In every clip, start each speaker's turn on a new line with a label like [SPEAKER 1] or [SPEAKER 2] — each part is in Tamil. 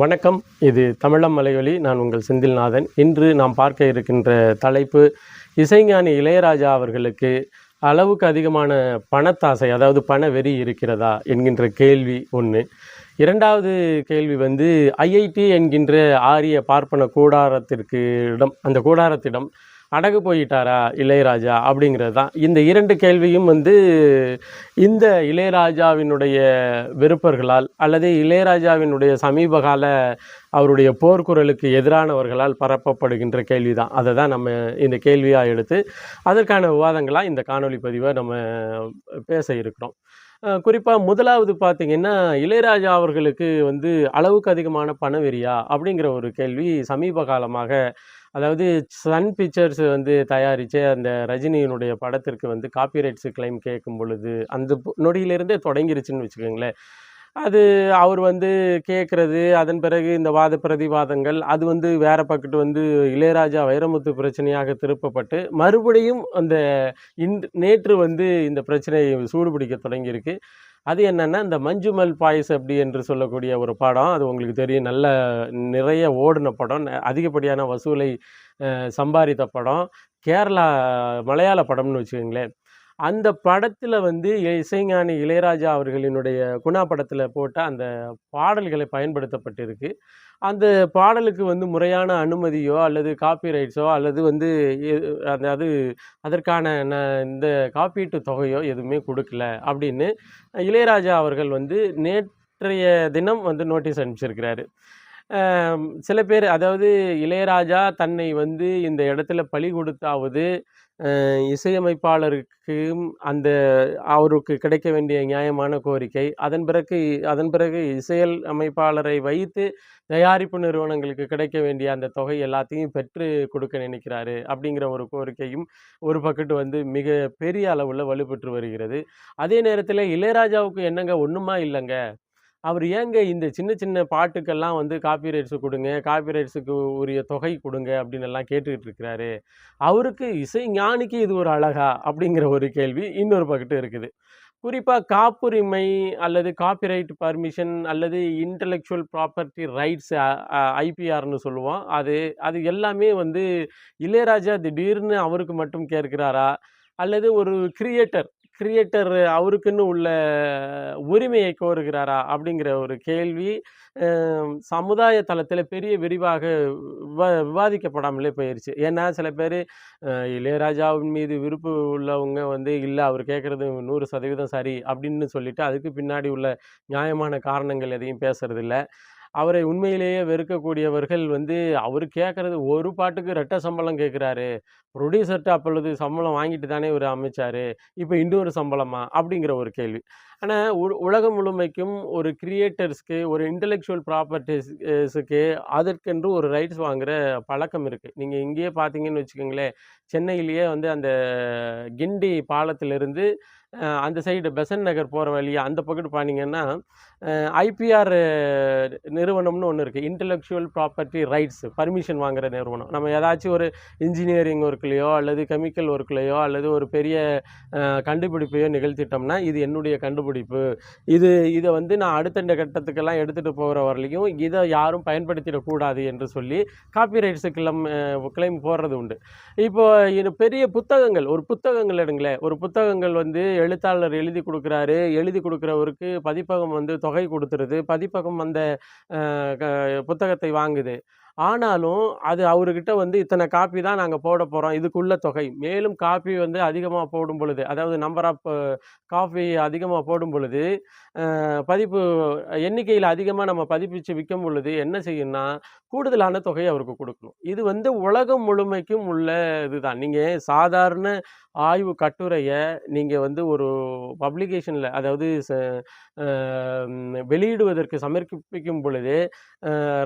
[SPEAKER 1] வணக்கம். இது தமிழம் மலையொலி. நான் உங்கள் செந்தில்நாதன். இன்று நாம் பார்க்க இருக்கின்ற தலைப்பு இசைஞானி இளையராஜா அவர்களுக்கு அளவுக்கு அதிகமான பணத்தாசை அதாவது பண வெறி இருக்கிறதா என்கின்ற கேள்வி ஒன்று இரண்டாவது கேள்வி வந்து ஐஐடி என்கின்ற ஆரிய பார்ப்பன கூடாரத்திற்கு இடம் அந்த கூடாரத்திடம் அடகு போயிட்டாரா இளையராஜா அப்படிங்கிறது தான் இந்த இரண்டு கேள்வியும் வந்து இந்த இளையராஜாவினுடைய வெறுப்பர்களால் அல்லது இளையராஜாவினுடைய சமீபகால அவருடைய போர்க்குரலுக்கு எதிரானவர்களால் பரப்பப்படுகின்ற கேள்வி தான் அதை தான் நம்ம இந்த கேள்வியாக எடுத்து அதற்கான விவாதங்களாக இந்த காணொளி பதிவை நம்ம பேச இருக்கிறோம். குறிப்பாக முதலாவது பார்த்திங்கன்னா இளையராஜா அவர்களுக்கு வந்து அளவுக்கு அதிகமான பணவெறியா அப்படிங்கிற ஒரு கேள்வி சமீப காலமாக அதாவது சன் பிக்சர்ஸ் வந்து தயாரித்த அந்த ரஜினியினுடைய படத்திற்கு வந்து காப்பிரைட்ஸ் கிளைம் கேட்கும் பொழுது அந்த நொடியிலிருந்தே தொடங்கிருச்சுன்னு வச்சுக்கோங்களேன். அது அவர் வந்து கேட்குறது அதன் பிறகு இந்த வாத பிரதிவாதங்கள் அது வந்து வேற பக்கத்து வந்து இளையராஜா வைரமுத்து பிரச்சனையாக திருப்பப்பட்டு மறுபடியும் அந்த இன்று நேற்று வந்து இந்த பிரச்சனை சூடுபிடிக்க தொடங்கியிருக்கு. அது என்னென்னா இந்த மஞ்சுமல் பாய்ஸ் அப்படி என்று சொல்லக்கூடிய ஒரு படம். அது உங்களுக்கு தெரியும். நல்ல நிறைய ஓடின படம். ந- அதிகப்படியான வசூலை சம்பாதித்த படம். கேரளா மலையாள படம்னு வச்சுக்கோங்களேன். அந்த படத்தில் வந்து இசைஞானி இளையராஜா அவர்களினுடைய குணா படத்தில் போட்ட அந்த பாடல்களை பயன்படுத்தப்பட்டிருக்கு. அந்த பாடலுக்கு வந்து முறையான அனுமதியோ அல்லது காப்பிரைட்ஸோ அல்லது வந்து எ- அதாவது அதற்கான ந- இந்த காப்பீட்டு தொகையோ எதுவுமே கொடுக்கல அப்படின்னு இளையராஜா அவர்கள் வந்து நேற்றைய தினம் வந்து நோட்டீஸ் அனுப்பிச்சிருக்கிறாரு. சில பேர் அதாவது இளையராஜா தன்னை வந்து இந்த இடத்துல பழி கொடுத்தாவது இசையமைப்பாளருக்கும் அந்த அவருக்கு கிடைக்க வேண்டிய நியாயமான கோரிக்கை. அதன் பிறகு அதன் பிறகு இசையல் அமைப்பாளரை வைத்து தயாரிப்பு நிறுவனங்களுக்கு கிடைக்க வேண்டிய அந்த தொகை எல்லாத்தையும் பெற்று கொடுக்க நினைக்கிறாரு. அப்படிங்கிற ஒரு கோரிக்கையும் ஒரு பக்கத்து வந்து மிக பெரிய அளவில் வலுப்பெற்று வருகிறது. அதே நேரத்தில் இளையராஜாவுக்கு என்னங்க ஒன்றுமா இல்லைங்க? அவர் ஏங்க இந்த சின்ன சின்ன பாட்டுக்கெல்லாம் வந்து காப்பிரைட்ஸ் கொடுங்க காப்பி ரைட்ஸுக்கு உரிய தொகை கொடுங்க அப்படின்னு எல்லாம் கேட்டுக்கிட்டு இருக்கிறாரு. அவருக்கு இசை ஞானிக்கு இது ஒரு அழகா அப்படிங்கிற ஒரு கேள்வி இன்னொரு பக்கத்து இருக்குது. குறிப்பாக காப்புரிமை அல்லது காப்பிரைட் பர்மிஷன் அல்லது இன்டலெக்சுவல் ப்ராப்பர்ட்டி ரைட்ஸ் ஐபிஆர்னு சொல்லுவோம். அது அது எல்லாமே வந்து இளையராஜா திடீர்னு அவருக்கு மட்டும் கேட்கிறாரா? அல்லது ஒரு கிரியேட்டர் கிரியேட்டர் அவருக்குன்னு உள்ள உரிமையை கோருகிறாரா அப்படிங்கிற ஒரு கேள்வி. சமுதாய தளத்தில் பெரிய விரிவாக விவா விவாதிக்கப்படாமலே போயிடுச்சு ஏன்னா சில பேர் இளையராஜாவின் மீது விருப்பு உள்ளவங்க வந்து இல்லை அவர் கேட்குறது நூறு சதவீதம் சரி அப்படின்னு சொல்லிட்டு அதுக்கு பின்னாடி உள்ள நியாயமான காரணங்கள் எதையும் பேசுறதில்ல. அவரை உண்மையிலேயே வெறுக்கக்கூடியவர்கள் வந்து அவர் கேட்குறது ஒரு பாட்டுக்கு ரெட்ட சம்பளம் கேட்குறாரு. ப்ரொடியூசர்கிட்ட அப்பொழுது சம்பளம் வாங்கிட்டு தானே இவர் அமைச்சாரு. இப்போ இன்னொரு சம்பளமா? அப்படிங்கிற ஒரு கேள்வி. ஆனால் உ உலகம் முழுமைக்கும் ஒரு கிரியேட்டர்ஸ்க்கு ஒரு இன்டெலெக்சுவல் ப்ராப்பர்ட்டிஸுக்கு அதற்கென்று ஒரு ரைட்ஸ் வாங்குகிற பழக்கம் இருக்குது நீங்கள் இங்கேயே பார்த்தீங்கன்னு வச்சுக்கோங்களேன் சென்னையிலேயே வந்து அந்த கிண்டி பாலத்திலிருந்து அந்த சைடு பெசன் நகர் போகிற வழியாக அந்த பக்கத்து பார்த்தீங்கன்னா ஐபிஆர் நிறுவனம்னு ஒன்று இருக்குது இன்டெலெக்சுவல் ப்ராப்பர்ட்டி ரைட்ஸ் பர்மிஷன் வாங்குகிற நிறுவனம். நம்ம ஏதாச்சும் ஒரு இன்ஜினியரிங் ஒர்க்லேயோ அல்லது கெமிக்கல் ஒர்க்லேயோ அல்லது ஒரு பெரிய கண்டுபிடிப்பையோ நிகழ்த்திட்டோம்னா இது என்னுடைய கண்டுபிடிப்பு. இது இதை வந்து நான் அடுத்தண்ட கட்டத்துக்கெல்லாம் எடுத்துகிட்டு போகிற வரலையும் இதை யாரும் பயன்படுத்திடக்கூடாது என்று சொல்லி காப்பிரைட்ஸு கிளம் கிளைம் போடுறது உண்டு. இப்போது இது பெரிய புத்தகங்கள் ஒரு புத்தகங்கள் எடுங்களேன். ஒரு புத்தகங்கள் வந்து எழுத்தாளர் எழுதி கொடுக்குறாரு. எழுதி கொடுக்குறவருக்கு பதிப்பகம் வந்து தொகை கொடுத்துருது. பதிப்பகம் அந்த க- புத்தகத்தை வாங்குது. ஆனாலும் அது அவர்கிட்ட வந்து இத்தனை காப்பி தான் நாங்கள் போட போகிறோம் இதுக்குள்ள தொகை. மேலும் காப்பி வந்து அதிகமாக போடும் பொழுது அதாவது நம்பர் ஆஃப் காஃபி அதிகமாக போடும் பொழுது பதிப்பு எண்ணிக்கையில் அதிகமாக நம்ம பதிப்பிச்சு விற்கும் பொழுது என்ன செய்யணும்னா கூடுதலான தொகையை அவருக்கு கொடுக்கணும். இது வந்து உலகம் முழுமைக்கும் உள்ள இதுதான். நீங்கள் சாதாரண ஆய்வு கட்டுரையை நீங்கள் வந்து ஒரு பப்ளிகேஷனில் அதாவது ச- வெளியிடுவதற்கு சமர்ப்பிக்கும் பொழுது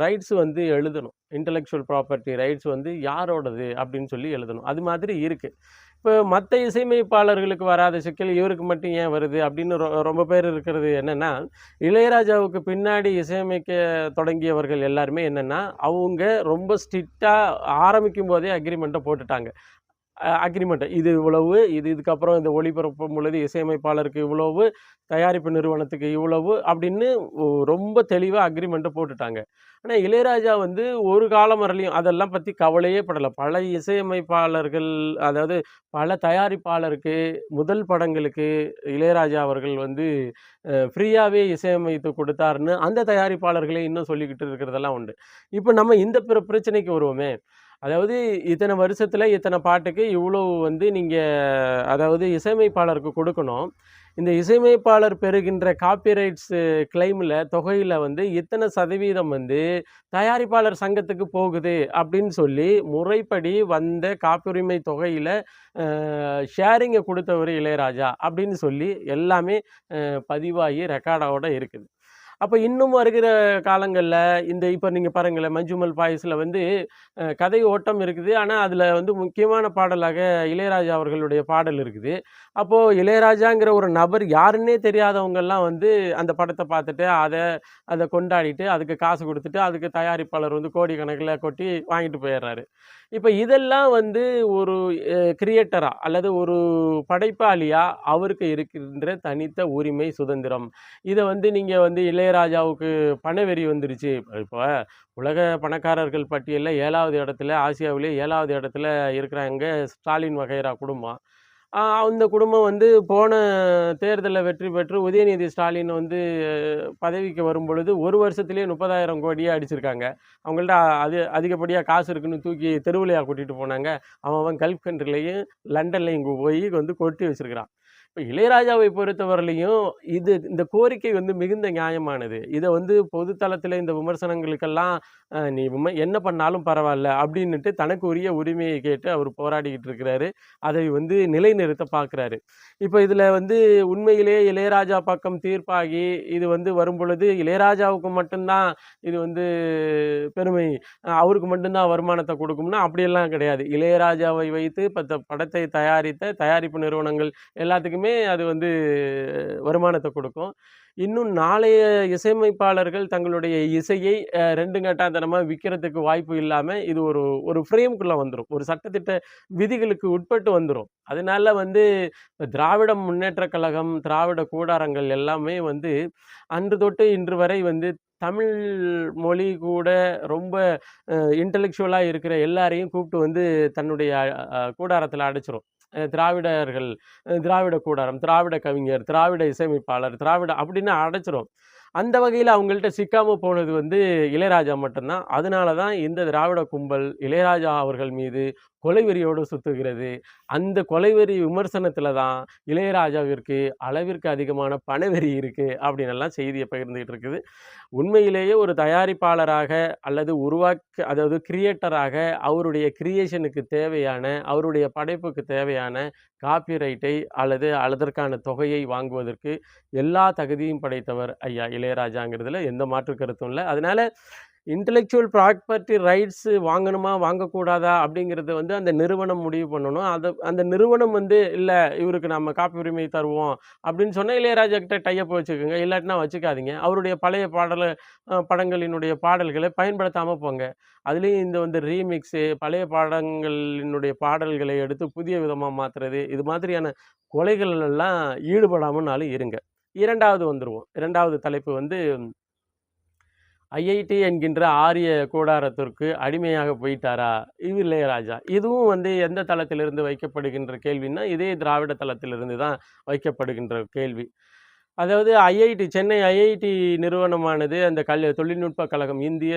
[SPEAKER 1] ரைட்ஸ் வந்து எழுதணும். இன்டலெக்சுவல் ப்ராப்பர்ட்டி ரைட்ஸ் வந்து யாரோடது அப்படின்னு சொல்லி எழுதணும். அது மாதிரி இருக்குது இப்போ மற்ற இசையமைப்பாளர்களுக்கு வராத சிக்கல் இவருக்கு மட்டும் ஏன் வருது அப்படின்னு ரொ ரொம்ப பேர் இருக்கிறது என்னென்னா இளையராஜாவுக்கு பின்னாடி இசையமைக்க தொடங்கியவர்கள் எல்லாருமே என்னென்னா அவங்க ரொம்ப ஸ்ட்ரிக்டாக ஆரம்பிக்கும் போதே அக்ரிமெண்ட்டை போட்டுட்டாங்க. அக்ரிமெண்ட். இது இவ்வளவு இது இதுக்கப்புறம் இந்த ஒளிபரப்பும் பொழுது இசையமைப்பாளருக்கு இவ்வளவு தயாரிப்பு நிறுவனத்துக்கு இவ்வளவு அப்படின்னு ரொம்ப தெளிவாக அக்ரிமெண்ட்டை போட்டுட்டாங்க. ஆனால் இளையராஜா வந்து ஒரு காலம் வரலையும். அதெல்லாம் பற்றி கவலையே படலை. பல இசையமைப்பாளர்கள் அதாவது பல தயாரிப்பாளருக்கு முதல் படங்களுக்கு இளையராஜா அவர்கள் வந்து ஃப்ரீயாகவே இசையமைத்து கொடுத்தாருன்னு அந்த தயாரிப்பாளர்களே இன்னும் சொல்லிக்கிட்டு இருக்கிறதெல்லாம் உண்டு. இப்போ நம்ம இந்த பிர பிரச்சனைக்கு வருவோமே. அதாவது இத்தனை வருஷத்தில் இத்தனை பாட்டுக்கு இவ்வளோ வந்து நீங்கள் அதாவது இசையமைப்பாளருக்கு கொடுக்கணும். இந்த இசையமைப்பாளர் பெறுகின்ற காப்பிரைட்ஸ் கிளைமில் தொகையில் வந்து இத்தனை சதவீதம் வந்து தயாரிப்பாளர் சங்கத்துக்கு போகுது அப்படின்னு சொல்லி முறைப்படி வந்த காப்புரிமை தொகையில் ஷேரிங்கை கொடுத்தவர் இளையராஜா அப்படின்னு சொல்லி எல்லாமே பதிவாகி ரெக்கார்டோட இருக்குது. அப்போ இன்னும் வருகிற காலங்களில் இந்த இப்போ நீங்கள் பாருங்களேன் மஞ்சுமல் பாயஸில் வந்து கதை ஓட்டம் இருக்குது. ஆனால் அதில் வந்து முக்கியமான பாடலாக இளையராஜா அவர்களுடைய பாடல் இருக்குது. அப்போது இளையராஜாங்கிற ஒரு நபர் யாருன்னே தெரியாதவங்கெல்லாம் வந்து அந்த படத்தை பார்த்துட்டு அதை அதை கொண்டாடிட்டு அதுக்கு காசு கொடுத்துட்டு அதுக்கு தயாரிப்பாளர் வந்து கோடிக்கணக்கில் கொட்டி வாங்கிட்டு போயிடுறாரு. இப்போ இதெல்லாம் வந்து ஒரு கிரியேட்டராக அல்லது ஒரு படைப்பாளியாக அவருக்கு இருக்கின்ற தனித்த உரிமை சுதந்திரம். இதை வந்து நீங்கள் வந்து இளைய இளையராஜாவுக்கு பணவெறி வந்துருச்சு. இப்போ உலக பணக்காரர்கள் பட்டியலில் ஏழாவது இடத்துல ஆசியாவிலே ஏழாவது இடத்துல இருக்கிறாங்க ஸ்டாலின் வகைரா குடும்பம். அந்த குடும்பம் வந்து போன தேர்தலில் வெற்றி பெற்று உதயநிதி ஸ்டாலின் வந்து பதவிக்கு வரும் பொழுது ஒரு வருஷத்துலேயே முப்பதாயிரம் கோடியாக அடிச்சிருக்காங்க. அவங்கள்ட்ட அது அதிகப்படியாக காசு இருக்குன்னு தூக்கி தெருவிலையா கூட்டிகிட்டு போனாங்க. அவன் அவன் கல்ஃப் கண்ட்ரிலையும் லண்டன்லையும் போய் வந்து கொட்டி வச்சிருக்கிறான். இப்போ இளையராஜாவை பொறுத்தவரையிலையும் இது இந்த கோரிக்கை வந்து மிகுந்த நியாயமானது. இதை வந்து பொதுத்தளத்தில் இந்த விமர்சனங்களுக்கெல்லாம் நீ விம என்ன பண்ணாலும் பரவாயில்ல அப்படின்னுட்டு தனக்கு உரிய உரிமையை கேட்டு அவர் போராடிக்கிட்டு இருக்கிறாரு. அதை வந்து நிலைநிறுத்த பார்க்குறாரு இப்போ இதில் வந்து உண்மையிலேயே இளையராஜா பக்கம் தீர்ப்பாகி இது வந்து வரும் பொழுது இளையராஜாவுக்கு மட்டும்தான் இது வந்து பெருமை அவருக்கு மட்டும்தான் வருமானத்தை கொடுக்கும்னா அப்படியெல்லாம் கிடையாது. இளையராஜாவை வைத்து பத்த படத்தை தயாரித்த தயாரிப்பு நிறுவனங்கள் எல்லாத்துக்குமே அது வந்து வருமானத்தை கொடுக்கும். இன்னும் நாளைய இசையமைப்பாளர்கள் தங்களுடைய இசையை ரெண்டு கட்டாந்தனமாக விற்கிறதுக்கு வாய்ப்பு இல்லாமல் இது ஒரு ஒரு ஃப்ரேம்குள்ளே வந்துடும் ஒரு சட்டத்திட்ட விதிகளுக்கு உட்பட்டு வந்துடும் அதனால வந்து திராவிட முன்னேற்றக் கழகம் திராவிட கூடாரங்கள் எல்லாமே வந்து அன்று தொட்டு இன்று வரை வந்து தமிழ் மொழி கூட ரொம்ப இன்டலெக்சுவலாக இருக்கிற எல்லாரையும் கூப்பிட்டு வந்து தன்னுடைய கூடாரத்தில் அடைச்சிரும். திராவிடர்கள் திராவிட கூடாரம் திராவிட கவிஞர் திராவிட இசையமைப்பாளர் திராவிட அப்படின்னு அடைச்சிரும். அந்த வகையில் அவங்கள்ட்ட சிக்காமல் போனது வந்து இளையராஜா மட்டும்தான். அதனால தான் இந்த திராவிட கும்பல் இளையராஜா அவர்கள் மீது கொலைவெறியோடு சுத்துகிறது. அந்த கொலைவெறி விமர்சனத்தில் தான் இளையராஜாவிற்கு அளவிற்கு அதிகமான பணவெறி இருக்குது அப்படின்னு எல்லாம் செய்தியை பகிர்ந்துகிட்டு இருக்குது. உண்மையிலேயே ஒரு தயாரிப்பாளராக அல்லது உருவாக்க அதாவது கிரியேட்டராக அவருடைய கிரியேஷனுக்கு தேவையான அவருடைய படைப்புக்கு தேவையான காப்பிரைட்டை அல்லது அதற்கான தொகையை வாங்குவதற்கு எல்லா தகுதியும் படைத்தவர் ஐயா இளையராஜாங்கிறதுல எந்த மாற்று கருத்தும் இல்லை. அதனால இன்டலெக்சுவல் ப்ராப்பர்ட்டி ரைட்ஸு வாங்கணுமா வாங்கக்கூடாதா அப்படிங்கிறது வந்து அந்த நிறுவனம் முடிவு பண்ணணும். அதை அந்த நிறுவனம் வந்து இல்லை இவருக்கு நம்ம காப்பி உரிமை தருவோம் அப்படின்னு சொன்னால் இளையராஜா கிட்ட டைப் வச்சுக்கோங்க. இல்லாட்டினா வச்சுக்காதீங்க. அவருடைய பழைய பாடல் படங்களினுடைய பாடல்களை பயன்படுத்தாமல் போங்க. அதுலேயும் இந்த வந்து ரீமிக்ஸு பழைய பாடங்களினுடைய பாடல்களை எடுத்து புதிய விதமாக மாற்றுறது இது மாதிரியான கொலைகள் எல்லாம் ஈடுபடாமல்னாலும் இருங்க. இரண்டாவது வந்துடுவோம் இரண்டாவது தலைப்பு வந்து ஐஐடி என்கின்ற ஆரிய கூடாரத்திற்கு அடிமையாக போயிட்டாரா? இது இளையராஜா இதுவும் வந்து எந்த தளத்திலிருந்து வைக்கப்படுகின்ற கேள்வின்னா இதே திராவிட தளத்திலிருந்து தான் வைக்கப்படுகின்ற கேள்வி. அதாவது ஐஐடி சென்னை ஐஐடி நிறுவனமானது அந்த கல் தொழில்நுட்ப கழகம் இந்திய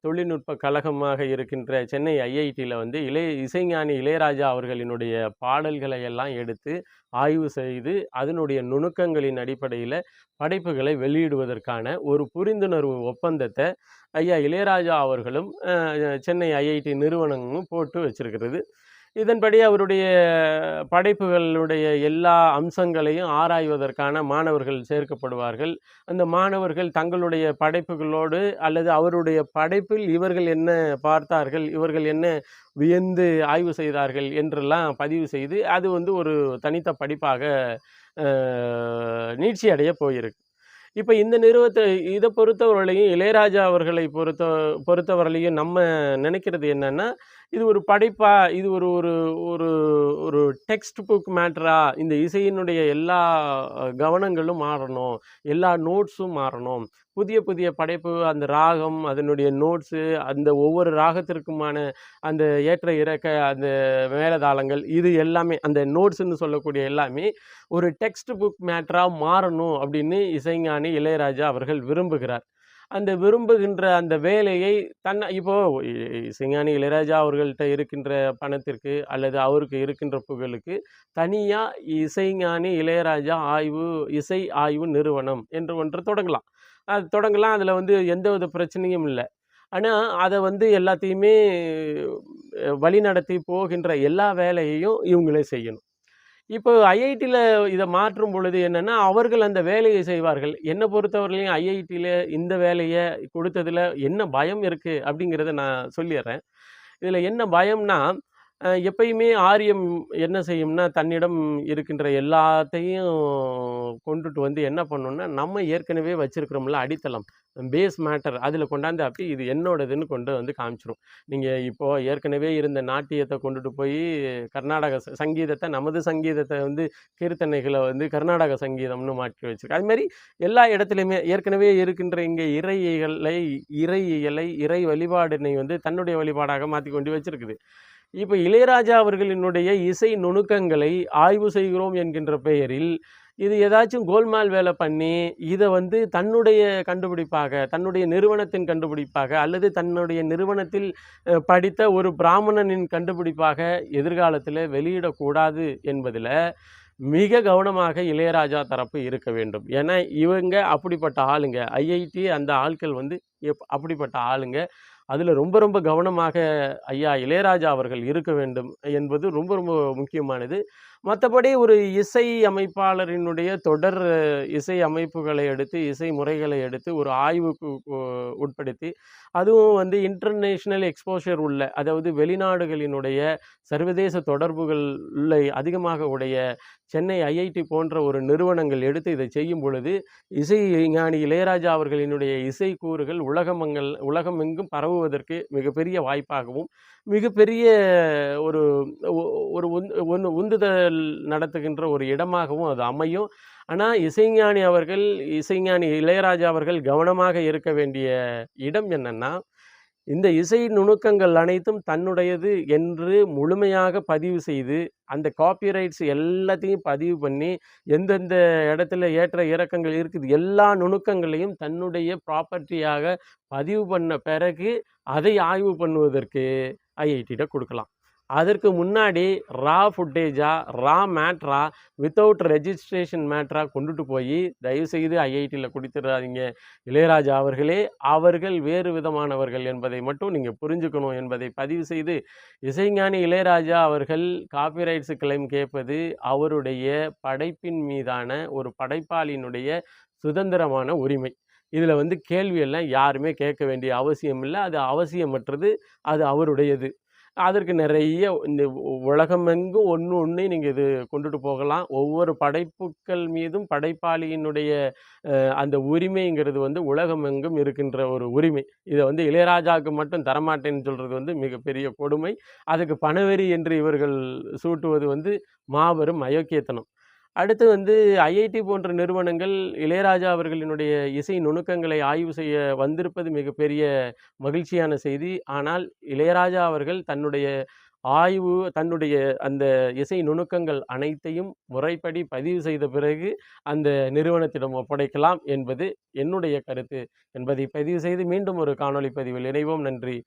[SPEAKER 1] தொழில்நுட்ப கழகமாக இருக்கின்ற சென்னை ஐஐடியில் வந்து இளைய இசைஞானி இளையராஜா அவர்களினுடைய பாடல்களை எல்லாம் எடுத்து ஆய்வு செய்து அதனுடைய நுணுக்கங்களின் அடிப்படையில் படைப்புகளை வெளியிடுவதற்கான ஒரு புரிந்துணர்வு ஒப்பந்தத்தை ஐயா இளையராஜா அவர்களும் சென்னை ஐஐடி நிறுவனமும் போட்டு வச்சிருக்கிறது. இதன்படி அவருடைய படைப்புகளுடைய எல்லா அம்சங்களையும் ஆராய்வதற்கான மாணவர்கள் சேர்க்கப்படுவார்கள். அந்த மாணவர்கள் தங்களுடைய படைப்புகளோடு அல்லது அவருடைய படைப்பில் இவர்கள் என்ன பார்த்தார்கள் இவர்கள் என்ன வியந்து ஆய்வு செய்தார்கள் என்றெல்லாம் பதிவு செய்து அது வந்து ஒரு தனித்த படிப்பாக நீட்சி அடைய போயிருக்கு. இப்போ இந்த நிறுவத்தை இதை பொறுத்தவரையிலையும் இளையராஜா அவர்களை பொறுத்த பொறுத்தவரையிலையும் நம்ம நினைக்கிறது என்னென்னா இது ஒரு படைப்பா? இது ஒரு ஒரு ஒரு ஒரு டெக்ஸ்ட் புக் மேட்டரா இந்த இசையினுடைய எல்லா கவனங்களும் மாறணும். எல்லா நோட்ஸும் மாறணும். புதிய புதிய படைப்பு அந்த ராகம் அதனுடைய நோட்ஸு அந்த ஒவ்வொரு ராகத்திற்குமான அந்த ஏற்ற இறக்க அந்த மேலதாளங்கள் இது எல்லாமே அந்த நோட்ஸ்ன்னு சொல்லக்கூடிய எல்லாமே ஒரு டெக்ஸ்ட் புக் மேட்டராக மாறணும் அப்படின்னு இசைஞானி இளையராஜா அவர்கள் விரும்புகிறார். அந்த விரும்புகின்ற அந்த வேலையை தன்னை இப்போ சிங்கானி இசைஞானி இளையராஜா அவர்கள்ட்ட இருக்கின்ற பணத்திற்கு அல்லது அவருக்கு இருக்கின்ற புகழுக்கு தனியாக இசைஞானி இளையராஜா ஆய்வு இசை ஆய்வு நிறுவனம் என்று ஒன்று தொடங்கலாம். அது தொடங்கலாம் அதில் வந்து எந்த வித பிரச்சனையும் இல்லை. ஆனால் அதை வந்து எல்லாத்தையுமே வழிநடத்தி போகின்ற எல்லா வேலையையும் இவங்களே செய்யணும். இப்போ ஐஐடியில் இதை மாற்றும் பொழுது என்னென்னா அவர்கள் அந்த வேலையை செய்வார்கள். என்னை பொறுத்தவரையிலையும் ஐஐடியில் இந்த வேலையை கொடுத்ததில் என்ன பயம் இருக்குது அப்படிங்கிறத நான் சொல்லிடுறேன். இதில் என்ன பயம்னா எப்பயுமே ஆரியம் என்ன செய்யும்னா தன்னிடம் இருக்கின்ற எல்லாத்தையும் கொண்டுட்டு வந்து என்ன பண்ணும்னா நம்ம ஏற்கனவே வச்சுருக்கிறோம்ல அடித்தளம் பேஸ் மேட்டர் அதில் கொண்டாந்து அப்படி இது என்னோடதுன்னு கொண்டு வந்து காமிச்சிரும். நீங்கள் இப்போது ஏற்கனவே இருந்த நாட்டியத்தை கொண்டுட்டு போய் கர்நாடக சங்கீதத்தை நமது சங்கீதத்தை வந்து கீர்த்தனைகளை வந்து கர்நாடக சங்கீதம்னு மாற்றி வச்சுருக்கு. அது மாதிரி எல்லா இடத்துலையுமே ஏற்கனவே இருக்கின்ற இங்கே இறையியலை இறையியலை இறை வழிபாடினை வந்து தன்னுடைய வழிபாடாக மாற்றி கொண்டு வச்சுருக்குது. இப்போ இளையராஜா அவர்களினுடைய இசை நுணுக்கங்களை ஆய்வு செய்கிறோம் என்கின்ற பெயரில் இது ஏதாச்சும் கோல்மால் வேலை பண்ணி இதை வந்து தன்னுடைய கண்டுபிடிப்பாக தன்னுடைய நிறுவனத்தின் கண்டுபிடிப்பாக அல்லது தன்னுடைய நிறுவனத்தில் படித்த ஒரு பிராமணனின் கண்டுபிடிப்பாக எதிர்காலத்தில் வெளியிடக்கூடாது என்பதில் மிக கவனமாக இளையராஜா தரப்பு இருக்க வேண்டும். ஏன்னா இவங்க அப்படிப்பட்ட ஆளுங்க. ஐஐடி அந்த ஆட்கள் வந்து எப் அப்படிப்பட்ட ஆளுங்க. அதில் ரொம்ப ரொம்ப கவனமாக ஐயா இளையராஜா அவர்கள் இருக்க வேண்டும் என்பது ரொம்ப ரொம்ப முக்கியமானது. மற்றபடி ஒரு இசை அமைப்பாளரினுடைய தொடர் இசை அமைப்புகளை எடுத்து இசை முறைகளை எடுத்து ஒரு ஆய்வுக்கு உட்படுத்தி அதுவும் வந்து இன்டர்நேஷ்னல் எக்ஸ்போஷர் உள்ள அதாவது வெளிநாடுகளினுடைய சர்வதேச தொடர்புகள் உள்ள அதிகமாக உடைய சென்னை ஐஐடி போன்ற ஒரு நிறுவனங்கள் எடுத்து இதை செய்யும் பொழுது இசை ஞானி இளையராஜா அவர்களினுடைய இசை கூறுகள் உலகமங்கள் உலகமெங்கும் பரவுவதற்கு மிகப்பெரிய வாய்ப்பாகவும் மிகப்பெரிய ஒரு ஒரு உந்து- ஒன்று உந்துதல் நடத்துகின்ற ஒரு இடமாகவும் அது அமையும். ஆனால் இசைஞானி அவர்கள் இசைஞானி இளையராஜா அவர்கள் கவனமாக இருக்க வேண்டிய இடம் என்னன்னா இந்த இசை நுணுக்கங்கள் அனைத்தும் தன்னுடையது என்று முழுமையாக பதிவு செய்து அந்த காப்பிரைட்ஸ் எல்லாத்தையும் பதிவு பண்ணி எந்தெந்த இடத்துல ஏற்ற இறக்கங்கள் இருக்குது எல்லா நுணுக்கங்களையும் தன்னுடைய ப்ராப்பர்ட்டியாக பதிவு பண்ண பிறகு அதை ஆய்வு பண்ணுவதற்கு ஐஐடியிட கொடுக்கலாம். அதற்கு முன்னாடி ரா ஃபுட்டேஜா ரா மேட்ரா வித்தவுட் ரெஜிஸ்ட்ரேஷன் மேட்ரா கொண்டுட்டு போய் தயவுசெய்து ஐஐடியில் கொடுத்துடாதீங்க. இளையராஜா அவர்களே அவர்கள் வேறு விதமானவர்கள் என்பதை மட்டும் நீங்கள் புரிஞ்சுக்கணும் என்பதை பதிவு செய்து இசைஞானி இளையராஜா அவர்கள் காப்பிரைட்ஸ் கிளைம் கேட்பது அவருடைய படைப்பின் மீதான ஒரு படைப்பாளியினுடைய சுதந்திரமான உரிமை. இதில் வந்து கேள்வியெல்லாம் யாருமே கேட்க வேண்டிய அவசியம் இல்லை. அது அவசியமற்றது அது அவருடையது. அதற்கு நிறைய இந்த உலகமெங்கும் ஒன்று ஒன்று நீங்கள் இது கொண்டுட்டு போகலாம். ஒவ்வொரு படைப்புக்கள் மீதும் படைப்பாளியினுடைய அந்த உரிமைங்கிறது வந்து உலகமெங்கும் இருக்கின்ற ஒரு உரிமை. இதை வந்து இளையராஜாவுக்கு மட்டும் தரமாட்டேன்னு சொல்கிறது வந்து மிகப்பெரிய கொடுமை. அதுக்கு பணவெறி என்று இவர்கள் சூட்டுவது வந்து மாபெரும் அயோக்கியத்தனம். அடுத்து வந்து ஐஐடி போன்ற நிறுவனங்கள் இளையராஜா அவர்களினுடைய இசை நுணுக்கங்களை ஆய்வு செய்ய வந்திருப்பது மிகப்பெரிய மகிழ்ச்சியான செய்தி. ஆனால் இளையராஜா அவர்கள் தன்னுடைய ஆய்வு தன்னுடைய அந்த இசை நுணுக்கங்கள் அனைத்தையும் முறைப்படி பதிவு செய்த பிறகு அந்த நிறுவனத்திடம் ஒப்படைக்கலாம் என்பது என்னுடைய கருத்து. என்பதை பதிவு செய்து மீண்டும் ஒரு காணொளி பதிவில் இணைவோம். நன்றி.